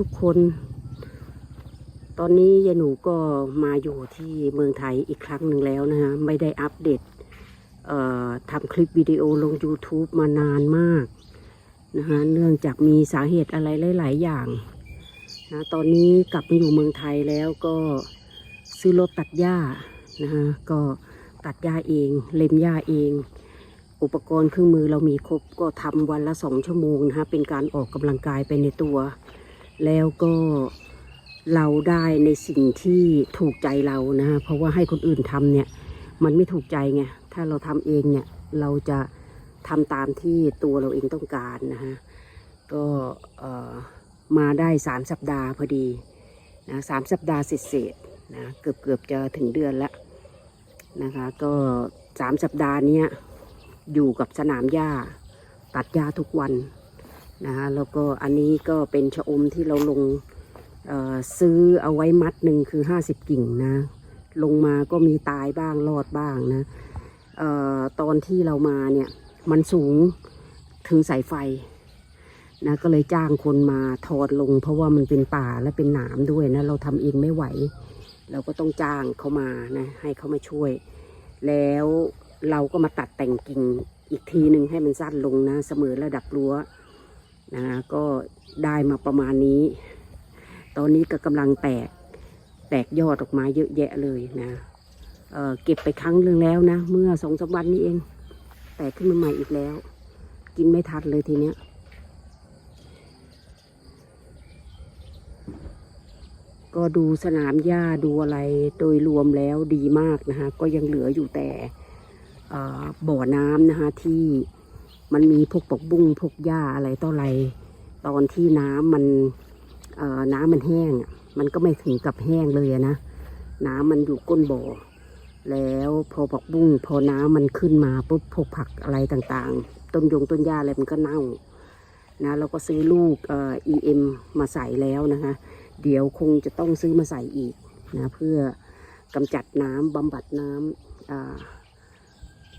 ทุกๆคน ตอนนี้ยายหนูก็มาอยู่ที่เมืองไทยอีกครั้งหนึ่งแล้วนะคะไม่ได้อัปเดตเอ่อทำคลิปวิดีโอลง YouTube มานานมากนะคะเนื่องจากมีสาเหตุอะไรหลาย ๆ อย่างนะตอนนี้กลับมาอยู่เมืองไทยแล้วก็ซื้อรถตัดหญ้านะคะก็ตัดหญ้าเอง เล็มหญ้าเอง อุปกรณ์เครื่องมือเรามีครบก็ทำวันละสองชั่วโมงนะคะเป็นการออกกำลังกายไปในตัว แล้วก็เราได้ในสิ่งที่ถูกใจเรานะเพราะว่าให้คนอื่นทำเนี่ย มันไม่ถูกใจไงถ้าเราทำเองเนี่ยเราจะทำตามที่ตัวเราเองต้องการนะคะก็มาได้สามสัปดาห์พอดีนะสามสัปดาห์เสร็จๆนะเกือบเกือบจะถึงเดือนแล้วนะคะก็สามสัปดาห์นี้อยู่กับสนามหญ้า ตัดหญ้าทุกวัน นะคะแล้วก็อันนี้ก็เป็นชะอมที่เราลงซื้อเอาไว้มัดหนึ่งคือ 50 กิ่งนะ ลงมาก็มีตายบ้างรอดบ้างนะออตอนที่เรามาเนี่ยมันสูงถึงสายไฟนะก็เลยจ้างคนมาถอดลง เพราะว่ามันเป็นป่าและเป็นหนามด้วยนะเราทำเองไม่ไหว เราก็ต้องจ้างเขามานะให้เขามาช่วย แล้วเราก็มาตัดแต่งกิ่งอีกทีหนึ่งให้มันสั้นลงนะเสมอระดับรั้ว นะก็ได้มาประมาณนี้ ตอนนี้ก็กำลังแตก แตกยอดออกมาเยอะแยะเลยนะเเก็บไปครั้งหนึ่งแล้วนะ เมื่อสองสามวันนี้เอง แตกขึ้นมาใหม่อีกแล้ว กินไม่ทันเลยทีเนี้ยก็ดูสนามหญ้าดูอะไรโดยรวมแล้วดีมากนะคะ ก็ยังเหลืออยู่แต่บ่อน้ำนะคะที่ มันมีพวกปกบุ้งพวกหญ้าอะไรต่ออะไร ตอนที่น้ำมันเอ่อน้ำมันแห้งอะมันก็ไม่ถึงกับแห้งเลยนะน้ำมันอยู่ก้นบ่อ แล้วพอปักบุ้งพอน้ำมันขึ้นมาปุ๊บพวกผักอะไรต่างๆ ต้นยงต้นหญ้าอะไรมันก็เน่านะเราก็ซื้อลูกเอ่อ EM มาใส่แล้วนะคะ เดี๋ยวคงจะต้องซื้อมาใส่อีกนะเพื่อกำจัดน้ำบำบัดน้ำอ่า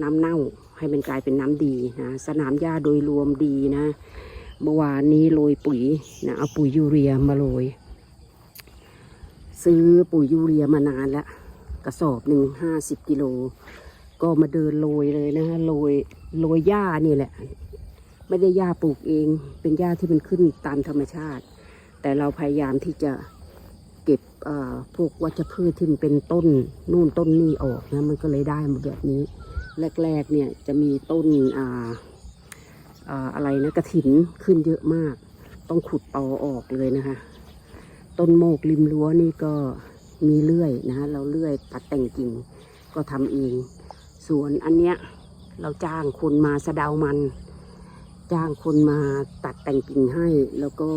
น้ำเน่าให้มันกลายเป็นน้ำดีนะสนามหญ้าโดยรวมดีนะเมื่อวานนี้โรยปุ๋ยนะเอาปุ๋ยยูเรียมาโรย ซื้อปุ๋ยยูเรียมานานแล้วกระสอบหนึ่งห้าสิบกิโล ก็มาเดินโรยเลยนะฮะโรยโรยหญ้านี่แหละ ไม่ได้หญ้าปลูกเอง เป็นหญ้าที่มันขึ้นตามธรรมชาติ แต่เราพยายามที่จะเก็บเอ่อพวกวัชพืชที่มันเป็นต้นนู่นต้นนี่ออกนะมันก็เลยได้มาแบบนี้ แรกๆเนี่ยจะมีต้นอ่าอะไรนะกระถินขึ้นเยอะมาก ต้องขุดตอออกเลยนะคะ ต้นโมกริมรั้วนี่ก็มีเลื่อยนะคะเราเลื่อยตัดแต่งกิ่งก็ทำเองส่วนอันเนี้ยเราจ้างคนมาสะเดามัน จ้างคนมาตัดแต่งกิ่งให้ แล้วก็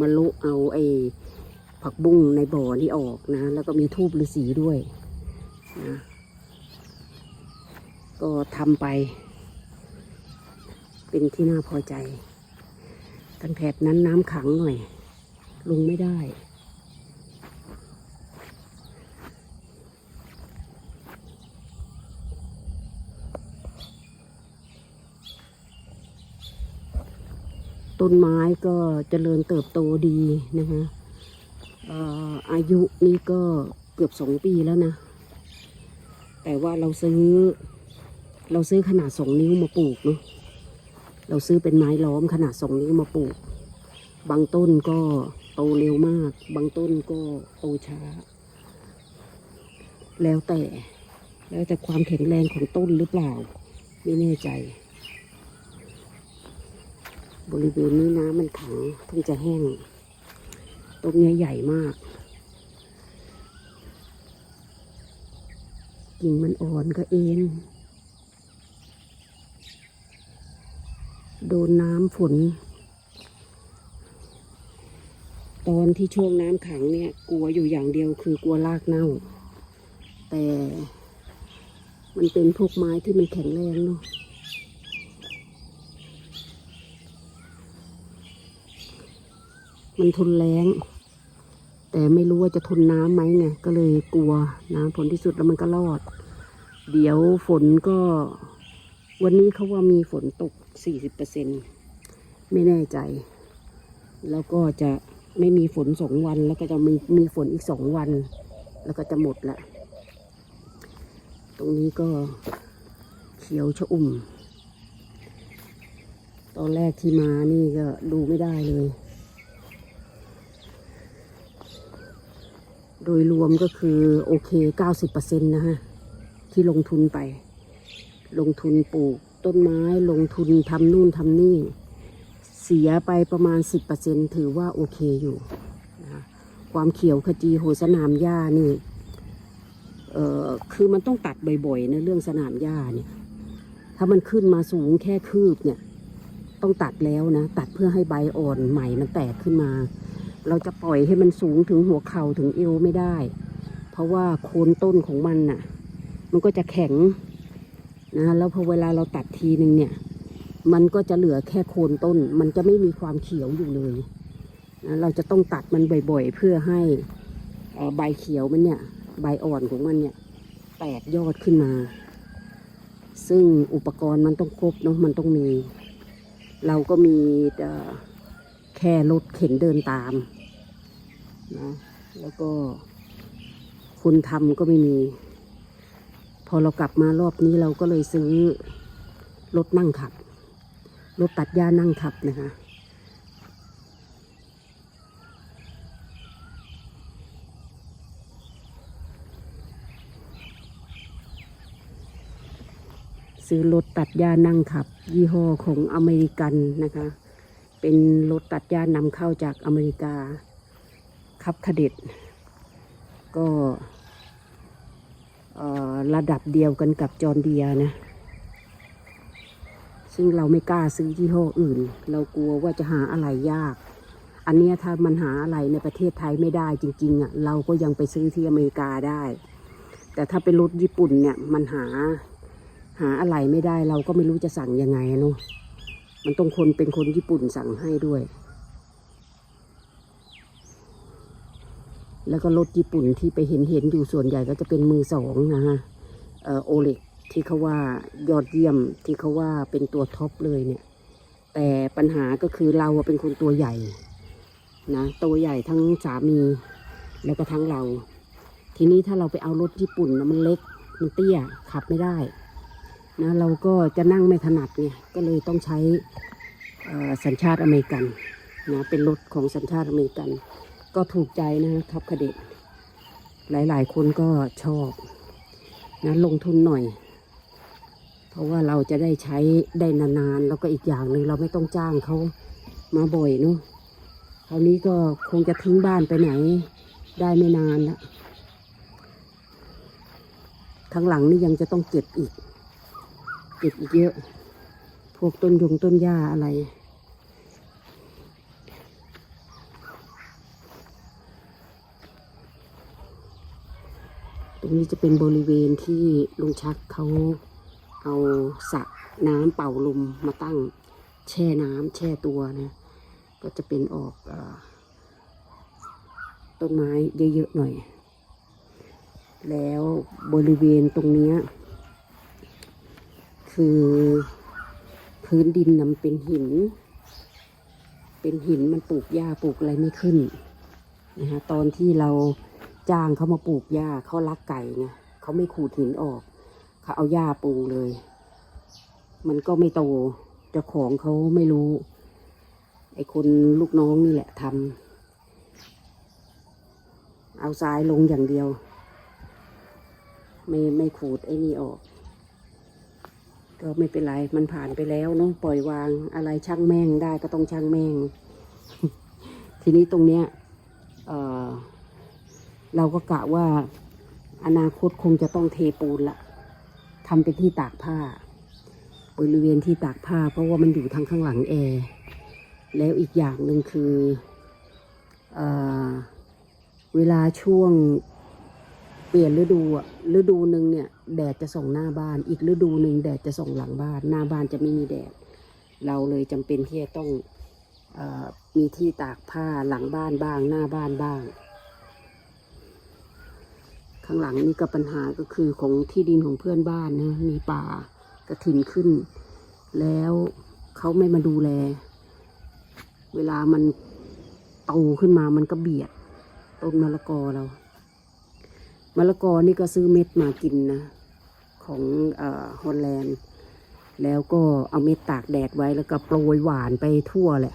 มาลุเอาไอ้ผักบุ้งในบ่อนี่ออกนะ แล้วก็มีทูบฤาษีด้วยนะ ก็ทำไป เป็นที่น่าพอใจทางแถบนั้นน้ำขังหน่อย ลงไม่ได้ ต้นไม้ก็เจริญเติบโตดีนะคะอายุนี่ก็เกือบสองปีแล้วนะ แต่ว่าเราซื้อ เราซื้อขนาดสองนิ้วมาปลูกเนาะเราซื้อเป็นไม้ล้อมขนาดสองนิ้วมาปลูก บางต้นก็โตเร็วมาก บางต้นก็โตช้า แล้วแต่แล้วแต่ความแข็งแรงของต้นหรือเปล่า ไม่แน่ใจ บริเวณนี้น้ำมันขังเพิ่งจะแห้งต้นนี้ใหญ่มากกิ่งมันอ่อนก็เอ็น โดนน้ำฝน ตอนที่ช่วงน้ำขังเนี่ย กลัวอยู่อย่างเดียวคือกลัวรากเน่า แต่มันเป็นพวกไม้ที่มันแข็งแรงเนาะมันทนแรงแต่ไม่รู้ว่าจะทนน้ำไหมไงก็เลยกลัวนะผลที่สุดแล้วมันก็รอด เดี๋ยวฝนก็ วันนี้เขาว่ามีฝนตก 40%ไม่แน่ใจ แล้วก็จะไม่มีฝนสองวัน แล้วก็จะมีมีฝนอีกสองวัน แล้วก็จะหมดละ ตรงนี้ก็เขียวชอุ่ม ตอนแรกที่มานี่ก็ดูไม่ได้เลย โดยรวมก็คือโอเค 90%นะฮะ ที่ลงทุนไป ลงทุนปลูก ต้นไม้ลงทุนทำนู่นทำนี่ เสียไปประมาณ 10%ถือว่าโอเคอยู่นะความเขียวขจีโหสนามหญ้านี่เอ่อคือมันต้องตัดบ่อยๆนะเรื่องสนามหญ้าเนี่ย ถ้ามันขึ้นมาสูงแค่คืบเนี่ย ต้องตัดแล้วนะ ตัดเพื่อให้ใบอ่อนใหม่มันแตกขึ้นมา เราจะปล่อยให้มันสูงถึงหัวเข่าถึงเอวไม่ได้ เพราะว่าโคนต้นของมันน่ะ มันก็จะแข็ง นะแล้วพอเวลาเราตัดทีหนึ่งเนี่ย มันก็จะเหลือแค่โคนต้น มันจะไม่มีความเขียวอยู่เลยนะเราจะต้องตัดมันบ่อยๆ เพื่อให้ใบเขียวมันเนี่ย ใบอ่อนของมันเนี่ย แตกยอดขึ้นมา ซึ่งอุปกรณ์มันต้องครบเนาะมันต้องมี เราก็มีแค่รถเข็นเดินตามนะแล้วก็คนทำก็ไม่มี พอเรากลับมารอบนี้เราก็เลยซื้อรถนั่งขับ รถตัดหญ้านั่งขับนะคะซื้อรถตัดหญ้านั่งขับ ยี่ห้อของอเมริกันนะคะ เป็นรถตัดหญ้านำเข้าจากอเมริกา ขับขเด็ด ก็ ระดับเดียวกันกับจอร์นเดียนะ ซึ่งเราไม่กล้าซื้อยี่ห้ออื่น เรากลัวว่าจะหาอะไรยาก อันเนี้ยถ้ามันหาอะไรในประเทศไทยไม่ได้จริงๆอะเราก็ยังไปซื้อที่อเมริกาได้ แต่ถ้าเป็นรถญี่ปุ่นเนี่ยมันหาหาอะไรไม่ได้เราก็ไม่รู้จะสั่งยังไงเนาะมันต้องคนเป็นคนญี่ปุ่นสั่งให้ด้วย แล้วก็รถญี่ปุ่นที่ไปเห็นเห็นอยู่ส่วนใหญ่ก็จะเป็นมือสองนะฮะโอเล็กที่เขาว่ายอดเยี่ยมที่เขาว่าเป็นตัวท็อปเลยเนี่ย แต่ปัญหาก็คือเราเป็นคนตัวใหญ่นะตัวใหญ่ทั้งสามีแล้วก็ทั้งเรา ทีนี้ถ้าเราไปเอารถญี่ปุ่นนะมันเล็กมันเตี้ยขับไม่ได้นะเราก็จะนั่งไม่ถนัดไงก็เลยต้องใช้สัญชาติอเมริกันนะเป็นรถของสัญชาติอเมริกัน ก็ถูกใจนะครับคเดตหลาย ๆ คนก็ชอบนะลงทุนหน่อย เพราะว่าเราจะได้ใช้ได้นาน ๆ แล้วก็อีกอย่างหนึ่งเราไม่ต้องจ้างเขามาบ่อยเนาะคราวนี้ก็คงจะทิ้งบ้านไปไหน ได้ไม่นานละข้างหลังนี่ยังจะต้องเก็บอีก เก็บอีกเยอะ พวกต้นยงต้นหญ้าอะไร ตรงนี้จะเป็นบริเวณที่ลุงชักเขาเอาสระน้ำเป่าลมมาตั้งแช่น้ำแช่ตัวนะ ก็จะเป็นออกอต้นไม้เยอะๆหน่อย แล้วบริเวณตรงนี้คือพื้นดินนำเป็นหิน เป็นหินมันปลูกหญ้าปลูกอะไรไม่ขึ้นนะฮะตอนที่เรา จ้างเขามาปลูกหญ้าเขารักไก่ไงเขาไม่ขูดหินออกเขาเอาหญ้าปลูกเลย มันก็ไม่โตเจ้าของเขาไม่รู้ ไอ้คนลูกน้องนี่แหละทำเอาทรายลงอย่างเดียว ไม่ไม่ขูดไอ้นี่ออก ก็ไม่เป็นไรมันผ่านไปแล้วเนาะปล่อยวางอะไรช่างแม่งได้ก็ต้องช่างแม่ง ทีนี้ตรงเนี้ย เอ่อ เราก็กะว่าอนาคตคงจะต้องเทปูนละทำเป็นที่ตากผ้า บริเวณที่ตากผ้า เพราะว่ามันอยู่ทางข้างหลังแอร์แล้วอีกอย่างหนึ่งคือเออเวลาช่วงเปลี่ยนฤดูอะฤดูหนึ่งเนี่ยแดดจะส่องหน้าบ้าน อีกฤดูหนึ่งแดดจะส่องหลังบ้าน หน้าบ้านจะไม่มีแดด เราเลยจำเป็นที่จะต้องออมีที่ตากผ้าหลังบ้านบ้าง หน้าบ้านบ้าง ข้างหลังนี่ก็ปัญหาก็คือของที่ดินของเพื่อนบ้านนะมีป่ากระถินขึ้น แล้วเขาไม่มาดูแล เวลามันโตขึ้นมามันก็เบียดต้นมะละกอเรามะละกอนี่ก็ซื้อเม็ดมากินนะ ของอฮอลแลนด์ แล้วก็เอาเม็ดตากแดดไว้แล้วก็โปรยหวานไปทั่วแหละ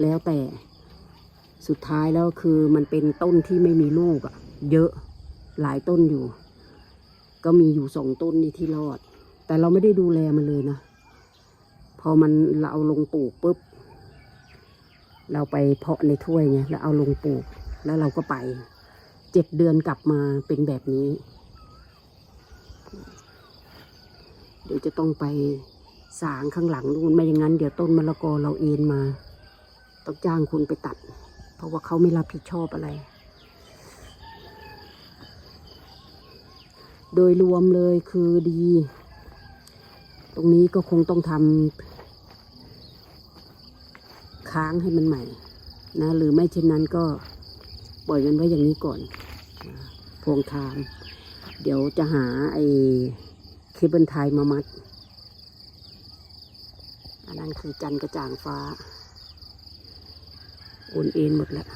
แล้วแต่สุดท้ายแล้วคือมันเป็นต้นที่ไม่มีลูกอะเยอะ หลายต้นอยู่ ก็มีอยู่สองต้นนี่ที่รอด แต่เราไม่ได้ดูแลมันเลยนะ พอมันเราเอาลงปลูกปุ๊บ เราไปเพาะในถ้วยไงแล้วเอาลงปลูก แล้วเราก็ไปเจ็ดเดือนกลับมาเป็นแบบนี้ เดี๋ยวจะต้องไปสางข้างหลังนู่นไม่อย่างนั้น เดี๋ยวต้นมะละกอเราเอ็นมา ต้องจ้างคุณไปตัด เพราะว่าเขาไม่รับผิดชอบอะไร โดยรวมเลยคือดี ตรงนี้ก็คงต้องทำค้างให้มันใหม่ นะ หรือไม่เช่นนั้นก็ปล่อยมันไว้อย่างนี้ก่อนพวงทางเดี๋ยวจะหาไอ้เคเบิลไทยมามัด อันนั้นคือจันกระจ่างฟ้าโอนเอ็นหมดแล้ว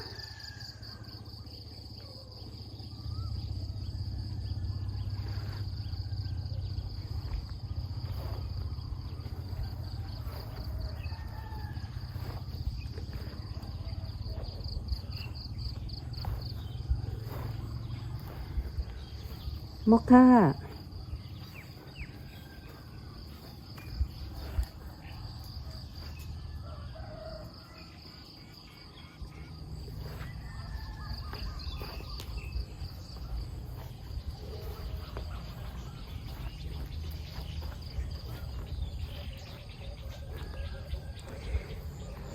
มอคค่า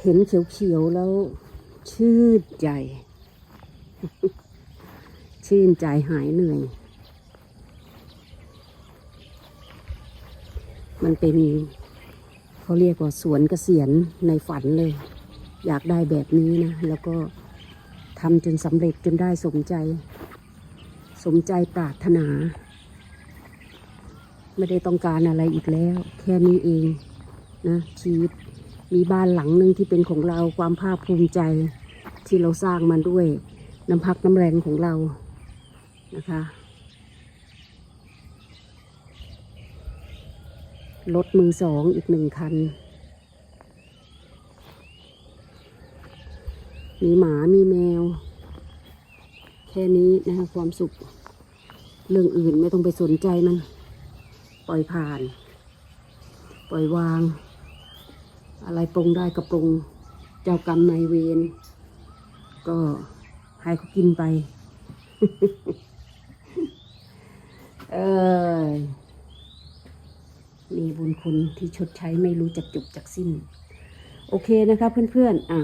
เห็นเขียวๆแล้ว ชื่นใจ ชื่นใจหายเหนื่อย มันเป็นเขาเรียกว่าสวนเกษียณในฝันเลย อยากได้แบบนี้นะ แล้วก็ทำจนสำเร็จจนได้สมใจ สมใจปรารถนา ไม่ได้ต้องการอะไรอีกแล้ว แค่นี้เองนะชีวิตมีบ้านหลังหนึ่งที่เป็นของเราความภาคภูมิใจที่เราสร้างมันด้วยน้ำพักน้ำแรงของเรานะคะ รถมือสองอีกหนึ่งคัน มีหมามีแมว แค่นี้นะคะความสุข เรื่องอื่นไม่ต้องไปสนใจมัน ปล่อยผ่าน ปล่อยวาง อะไรปรงได้ก็ปรงเจ้ากรรมนายเวรก็ให้เขากินไป เออ มีบุญคุณที่ชดใช้ไม่รู้จักจบจักสิ้น โอเคนะคะเพื่อนๆอะ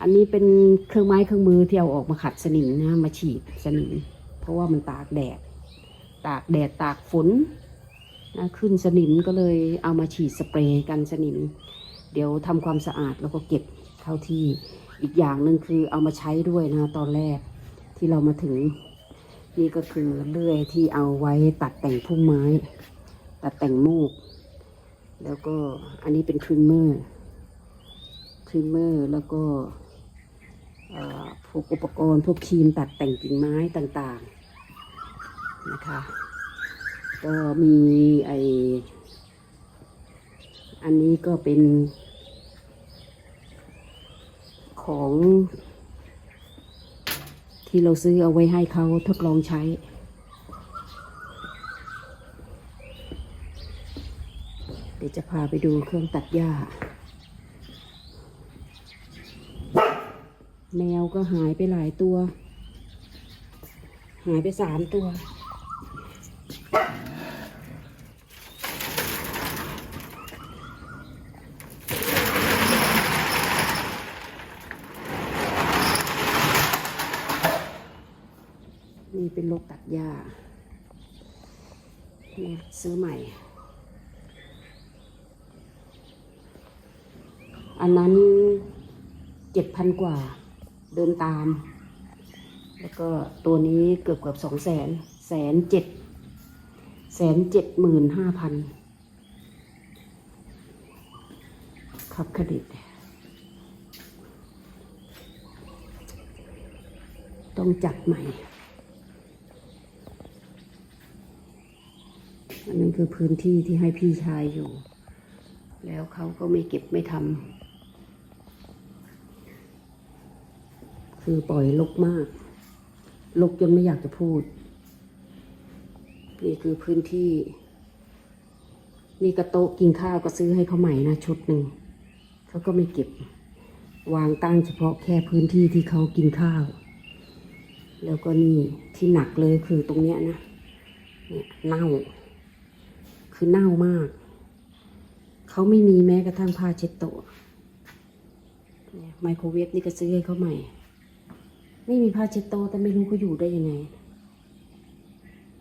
อันนี้เป็นเครื่องไม้เครื่องมือที่เอาออกมาขัดสนิมนะมาฉีดสนิม เพราะว่ามันตากแดด ตากแดดตากฝนนะขึ้นสนิมก็เลยเอามาฉีดสเปรย์กันสนิม เดี๋ยวทำความสะอาดแล้วก็เก็บเข้าที่อีกอย่างหนึ่งคือเอามาใช้ด้วยนะตอนแรกที่เรามาถึง นี่ก็คือเลื่อยที่เอาไว้ตัดแต่งพุ่มไม้ ตัดแต่งมูก แล้วก็อันนี้เป็นทริมเมอร์ทริมเมอร์แล้วก็พวกอุปกรณ์พวกครีมตัดแต่งกิ่งไม้ต่างๆนะคะ ก็มีไออันนี้ก็เป็นของที่เราซื้อเอาไว้ให้เขาทดลองใช้ เดี๋ยวจะพาไปดูเครื่องตัดหญ้า แมวก็หายไปหลายตัว หายไปสามตัว นี่เป็นรถตัดหญ้านี่ซื้อใหม่ อันนั้นเจ็ดพันกว่าเดินตาม แล้วก็ตัวนี้เกือบเกือบสองแสนแสนเจ็ดแสนเจ็ดหมื่นห้าพันครับเครดิต ต้องจัดใหม่ อันนั้นคือพื้นที่ที่ให้พี่ชายอยู่ แล้วเขาก็ไม่เก็บไม่ทำ คือปล่อยลกมากลกจนไม่อยากจะพูด นี่คือพื้นที่ นี่กระโต๊ะกินข้าวก็ซื้อให้เขาใหม่นะชุดหนึ่งเขาก็ไม่เก็บ วางตั้งเฉพาะแค่พื้นที่ที่เขากินข้าว แล้วก็นี่ที่หนักเลยคือตรงเนี้ยนะเนี่ยเน่า คือเน่ามาก เขาไม่มีแม้กระทั่งผ้าเช็ดโต๊ะไมโครเวฟนี่ก็ซื้อให้เขาใหม่ ไม่มีผ้าเช็ดโตแต่ไม่รู้เขาอยู่ได้ยังไง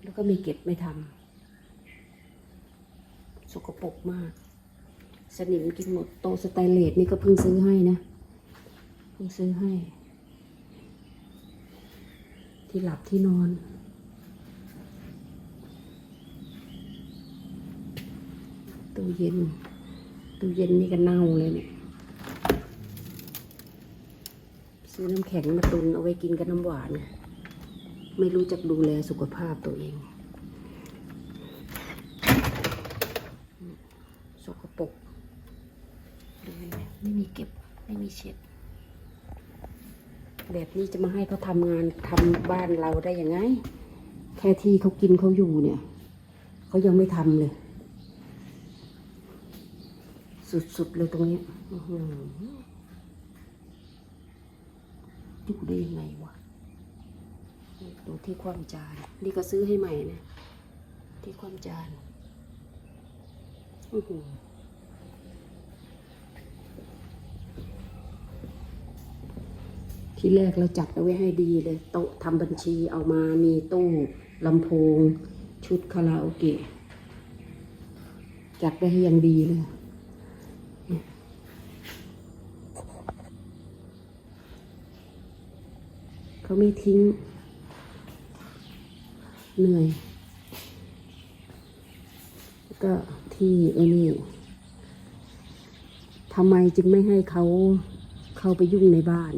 แล้วก็ไม่เก็บไม่ทำสกปรกมาก สนิมกินหมดโตสแตเลสนี่ก็เพิ่งซื้อให้นะเพิ่งซื้อให้ ที่หลับที่นอนตู้เย็นตู้เย็นนี่ก็เน่าเลยเนี่ย ซื้อน้ำแข็งมาตุนเอาไว้กินกับน้ำหวาน ไม่รู้จักดูแลสุขภาพตัวเอง สกปรกดูไหมไม่มีเก็บ ไม่มีเช็ด แบบนี้จะมาให้เขาทำงานทำบ้านเราได้ยังไง แค่ที่เขากินเขาอยู่เนี่ย เขายังไม่ทำเลย สุดๆเลยตรงนี้อื้อหืออยู่ ได้ยังไงวะดูที่ความจาน นี่ก็ซื้อให้ใหม่นะ ที่ความจานอือหือที่แรกเราจัดเอาไว้ให้ดีเลย โต๊ะทำบัญชีเอามามีตู้ลำโพง ชุดคาราโอเกะ จัดไปให้ยังดีเลย เขาไม่ทิ้ง เหนื่อย ก็ที่ไอ้นี่ทำไมจึงไม่ให้เขาเข้าไปยุ่งในบ้าน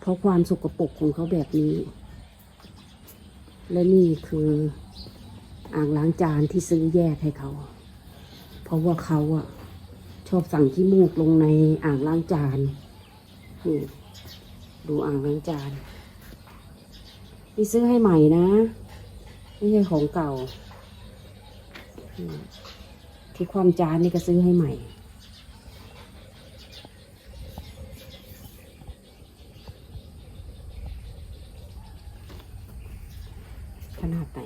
เพราะความสกปรกของเขาแบบนี้ และนี่คืออ่างล้างจานที่ซื้อแยกให้เขา เพราะว่าเขาอะชอบสั่งขี้มูกลงในอ่างล้างจานดูอ่างล้างจาน นี่ซื้อให้ใหม่นะ ไม่ใช่ของเก่าอืมที่ความจานนี่ก็ซื้อให้ใหม่ ขนาดไหน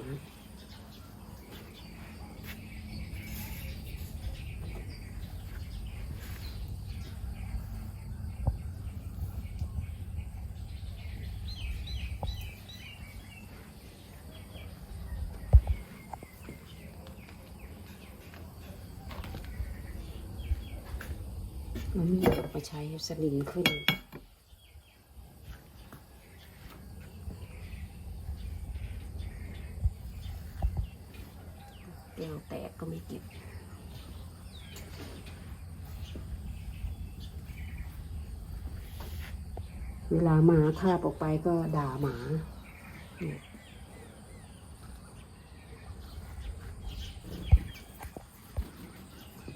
มันมีออกมาใช้สนิมขึ้นแก้วแตกก็ไม่เก็บเวลาหมาคาบออกไปก็ด่าหมา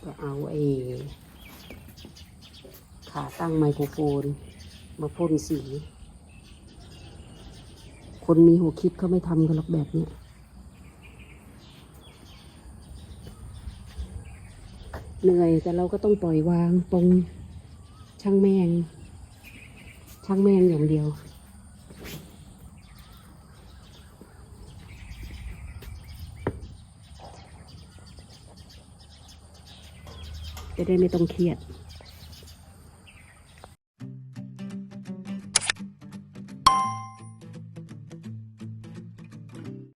ก็เอาไอ้ ขาตั้งไมโครโฟน มาพ่นสี คนมีหัวคิดเขาไม่ทำกันหรอกแบบเนี้ยเหนื่อยแต่เราก็ต้องปล่อยวางตรงช่างแมง ช่างแมงอย่างเดียว จะได้ไม่ต้องเครียด